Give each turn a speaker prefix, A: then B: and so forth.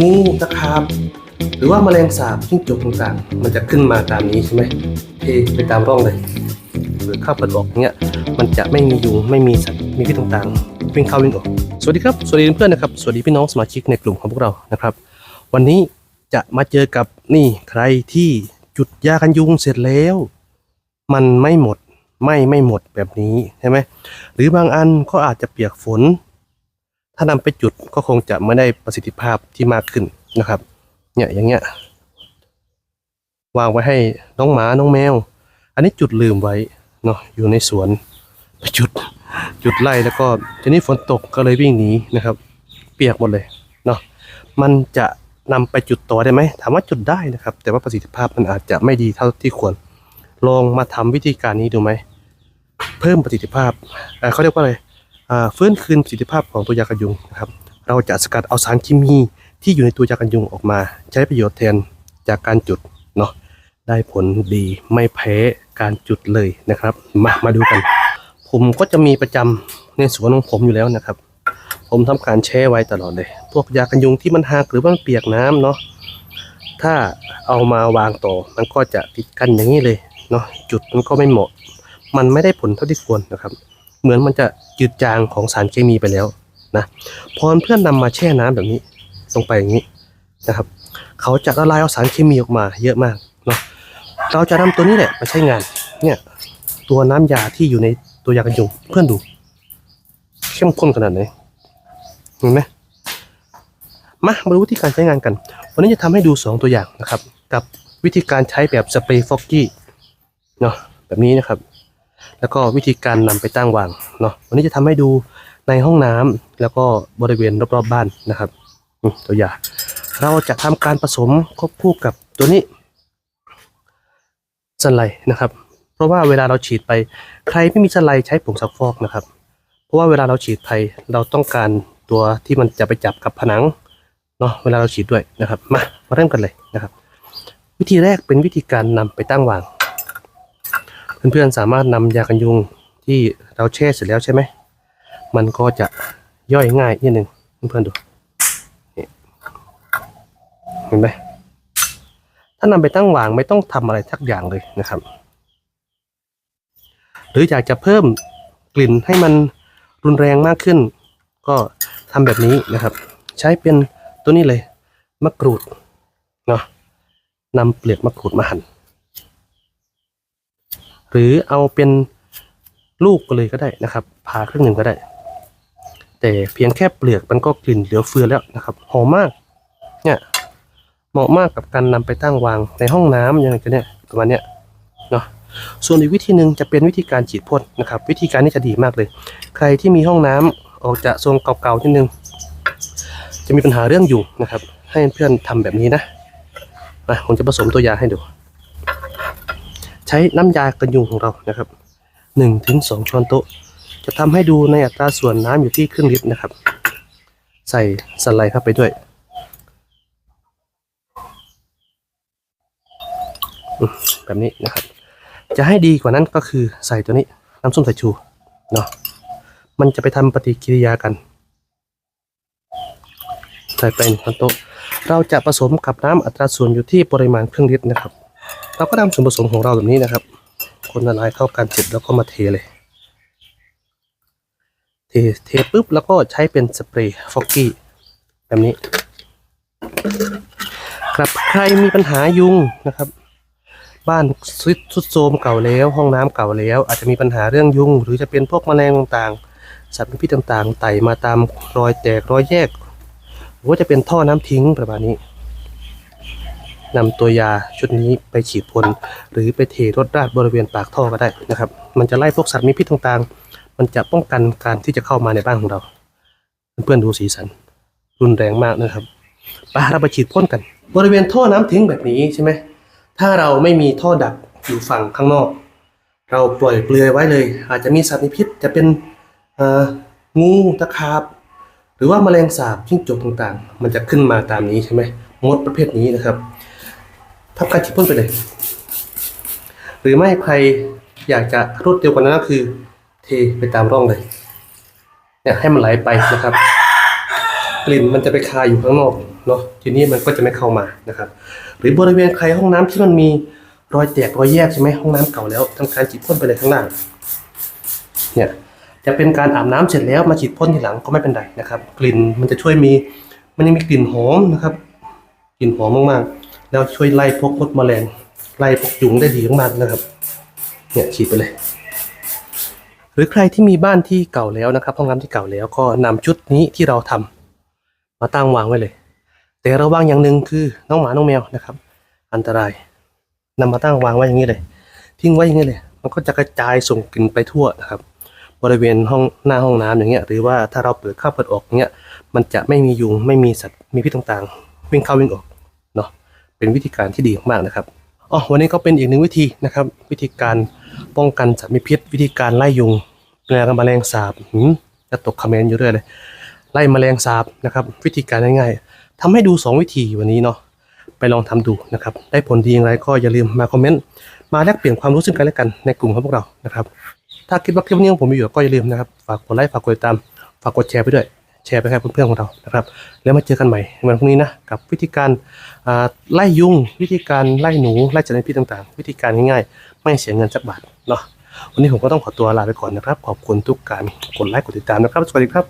A: งูตะขาบหรือว่าแมลงสาบจิ้งจกต่างๆ มันจะขึ้นมาตามนี้ใช่ไหมเทไปตามร่องเลยหรือเข้าเปิดออกเนี้ยมันจะไม่มียุงไม่มีสัตว์มีพิษต่างๆวิ่งเข้าวิ่งออกสวัสดีครับสวัสดีเพื่อนๆนะครับสวัสดีพี่น้องสมาชิกในกลุ่มของพวกเรานะครับ วันนี้จะมาเจอกับนี่ใครที่จุดยากันยุงเสร็จแล้ว มันไม่หมดไม่ไม่หมดแบบนี้ใช่ไหมหรือบางอันก็อาจจะเปียกฝน ถ้านำไปจุดก็คงจะไม่ได้ประสิทธิภาพที่มากขึ้นนะครับ เนี่ยอย่างเงี้ย วางไว้ให้น้องหมาน้องแมว อันนี้จุดลืมไว้เนาะอยู่ในสวนไปจุดจุดไล่แล้วก็ทีนี้ฝนตกก็เลยวิ่งหนีนะครับ เปียกหมดเลยเนาะมันจะนำไปจุดต่อได้ไหมถามว่าจุดได้นะครับ แต่ว่าประสิทธิภาพมันอาจจะไม่ดีเท่าที่ควร ลองมาทำวิธีการนี้ดูไหม เพิ่มประสิทธิภาพเอ่อเขาเรียกว่าอะไร ฟื้นคืนประสิทธิภาพของตัวยากันยุงนะครับ เราจะสกัดเอาสารเคมีที่อยู่ในตัวยากันยุงออกมา ใช้ประโยชน์แทนจากการจุดเนาะได้ผลดีไม่แพ้การจุดเลยนะครับ มามาดูกัน ผมก็จะมีประจำในสวนของผมอยู่แล้วนะครับ ผมทำการแช่ไว้ตลอดเลย พวกยากันยุงที่มันหักหรือว่ามันเปียกน้ำเนาะถ้าเอามาวางต่อมันก็จะติดกันอย่างนี้เลยเนาะจุดมันก็ไม่เหมาะ มันไม่ได้ผลเท่าที่ควรนะครับ เหมือนมันจะจืดจางของสารเคมีไปแล้วนะพอเพื่อนนำมาแช่น้ำแบบนี้ลงไปอย่างนี้นะครับ เขาจะละลายเอาสารเคมีออกมาเยอะมากเนาะเราจะนำตัวนี้แหละมาใช้งานเนี่ยตัวน้ำยาที่อยู่ในตัวยากันยุงเพื่อนดูเข้มข้นขนาดไหนเห็นไหมมามาดูวิธีการใช้งานกัน วันนี้จะทำให้ดู 2 ตัวอย่างนะครับ กับวิธีการใช้แบบสเปรย์ฟอกกี้เนาะแบบนี้นะครับ แล้วก็วิธีการนำไปตั้งวางเนาะวันนี้จะทำให้ดูในห้องน้ำแล้วก็บริเวณรอบๆบบ้านนะครับตัวอย่างเราจะทำการผสมควบคู่กับตัวนี้สไลนะครับ เพราะว่าเวลาเราฉีดไปใครไม่มีสไลใช้ผงซักฟอกนะครับ เพราะว่าเวลาเราฉีดไปเราต้องการตัวที่มันจะไปจับกับผนังเนาะเวลาเราฉีดด้วยนะครับ มามาเริ่มกันเลยนะครับ วิธีแรกเป็นวิธีการนำไปตั้งวาง เพื่อนๆสามารถนำยากันยุงที่เราแช่เสร็จแล้วใช่ไหม มันก็จะย่อยง่ายนิดนึงเพื่อนๆดูเห็นไหมถ้านำไปตั้งวางไม่ต้องทำอะไรทักอย่างเลยนะครับ หรืออยากจะเพิ่มกลิ่นให้มันรุนแรงมากขึ้น ก็ทำแบบนี้นะครับ ใช้เป็นตัวนี้เลยมะกรูดเนาะนำเปลือกมะกรูดมาหั่น หรือเอาเป็นลูกก็เลยก็ได้นะครับผ่าครึ่งหนึ่งก็ได้ แต่เพียงแค่เปลือกมันก็กลิ่นเหลือเฟือแล้วนะครับหอมมากเนี่ยเหมาะมากกับการนำไปตั้งวางในห้องน้ำอย่างเงี้ยเนี่ยประมาณเนี้ยเนาะส่วนอีกวิธีหนึ่งจะเป็นวิธีการฉีดพ่นนะครับ วิธีการนี้จะดีมากเลย ใครที่มีห้องน้ำออกจะทรงเก่าๆนิดนึง จะมีปัญหาเรื่องยุงนะครับ ให้เพื่อนทำแบบนี้นะมาผมจะผสมตัวยาให้ดู ช้น้ำยากันยุงของเรานะครับหนึ่งถึงสองช้อนโต๊ะ จะทำให้ดูในอัตราส่วนน้ำอยู่ที่ครึ่งลิตรนะครับ ใส่สไลด์เข้าไปด้วยแบบนี้นะครับ จะให้ดีกว่านั้นก็คือใส่ตัวนี้น้ำส้มสายชูเนาะมันจะไปทำปฏิกิริยากัน ใส่ไปหนึ่งช้อนโต๊ะ เราจะผสมกับน้ำอัตราส่วนอยู่ที่ปริมาณครึ่งลิตรนะครับ เราก็นำส่วนผสมของเราแบบนี้นะครับ คนละลายเข้ากันเสร็จแล้วก็มาเทเลย เทเทปุ๊บแล้วก็ใช้เป็นสเปรย์ฟอกกี้แบบนี้ครับใครมีปัญหายุงนะครับ บ้านซุดสุดโทมเก่าแล้ว ห้องน้ำเก่าแล้ว อาจจะมีปัญหาเรื่องยุง หรือจะเป็นพวกแมลงต่างๆ สัตว์มีพิษต่างๆ ไต่มาตามรอยแตกรอยแยก หรือว่าจะเป็นท่อน้ำทิ้งประมาณนี้ นำตัวยาชุดนี้ไปฉีดพ่นหรือไปเทรดราดบริเวณปากท่อก็ได้นะครับ มันจะไล่พวกสัตว์มีพิษต่างๆ มันจะป้องกันการที่จะเข้ามาในบ้านของเรา เพื่อนๆดูสีสัน รุนแรงมากนะครับไปเราไปฉีดพ่นกัน บริเวณท่อน้ำทิ้งแบบนี้ใช่ไหมถ้าเราไม่มีท่อดักอยู่ฝั่งข้างนอก เราปล่อยเปลือยไว้เลย อาจจะมีสัตว์มีพิษจะเป็นงูตะขาบหรือว่าแมลงสาบจิ้งจกต่างๆ มันจะขึ้นมาตามนี้ใช่ไหมมดประเภทนี้นะครับ ทำการฉีดพ่นไปเลย หรือไม่ใครอยากจะรวดเร็วกว่านั้นก็คือ เทไปตามร่องเลย เนี่ยให้มันไหลไปนะครับ กลิ่นมันจะไปคาอยู่ข้างนอกเนาะทีนี้มันก็จะไม่เข้ามานะครับ หรือบริเวณใครห้องน้ำที่มันมีรอยแตกรอยแยกใช่ไหมห้องน้ำเก่าแล้วทำการฉีดพ่นไปเลยข้างล่าง เนี่ยจะเป็นการอาบน้ำเสร็จแล้วมาฉีดพ่นทีหลังก็ไม่เป็นไรนะครับ กลิ่นมันจะช่วยมี มันยังมีกลิ่นหอมนะครับ กลิ่นหอมมากๆ แล้วช่วยไล่พวกมดแมลงไล่พวกยุงได้ดีมากๆนะครับ เนี่ยฉีดไปเลย หรือใครที่มีบ้านที่เก่าแล้วนะครับห้องน้ำที่เก่าแล้วก็นำชุดนี้ที่เราทำมาตั้งวางไว้เลย แต่ระวังอย่างหนึ่งคือน้องหมาน้องแมวนะครับ อันตรายนำมาตั้งวางไว้อย่างนี้เลย ทิ้งไว้อย่างนี้เลย มันก็จะกระจายส่งกลิ่นไปทั่วนะครับบริเวณห้องหน้าห้องน้ำอย่างเงี้ยหรือว่าถ้าเราเปิดเข้าเปิดออกอย่างเงี้ยมันจะไม่มียุงไม่มีสัตว์มีพิษต่างๆ วิ่งเข้าวิ่งออกเนาะ เป็นวิธีการที่ดีมากนะครับอ๋อวันนี้ก็เป็นอีกหนึ่งวิธีนะครับ วิธีการป้องกันสัตว์มีพิษ วิธีการไล่ยุงแมลงแมลงสาบหืมจะตกคอมเมนต์อยู่เรื่อยเลยไล่แมลงสาบนะครับ วิธีการง่ายๆทำให้ดู 2 วิธีวันนี้เนาะไปลองทำดูนะครับ ได้ผลดีอย่างไรก็อย่าลืมมาคอมเมนต์มาแลกเปลี่ยนความรู้ซึ่งกันและกันในกลุ่มของพวกเรานะครับ ถ้าคิดว่าคลิปนี้ของผมมีอยู่ก็อย่าลืมนะครับฝากกดไลค์ฝากกดติดตามฝากกดแชร์ไปด้วย แชร์ไปให้เพื่อนๆของเรานะครับ แล้วมาเจอกันใหม่วันพรุ่งนี้นะกับวิธีการไล่ยุงวิธีการไล่หนูไล่จัดพิษต่างๆ วิธีการง่ายๆ ไม่เสียเงินสักบาทเนาะวันนี้ผมก็ต้องขอตัวลาไปก่อนนะครับ ขอบคุณทุกการกดไลค์กดติดตามนะครับ สวัสดีครับ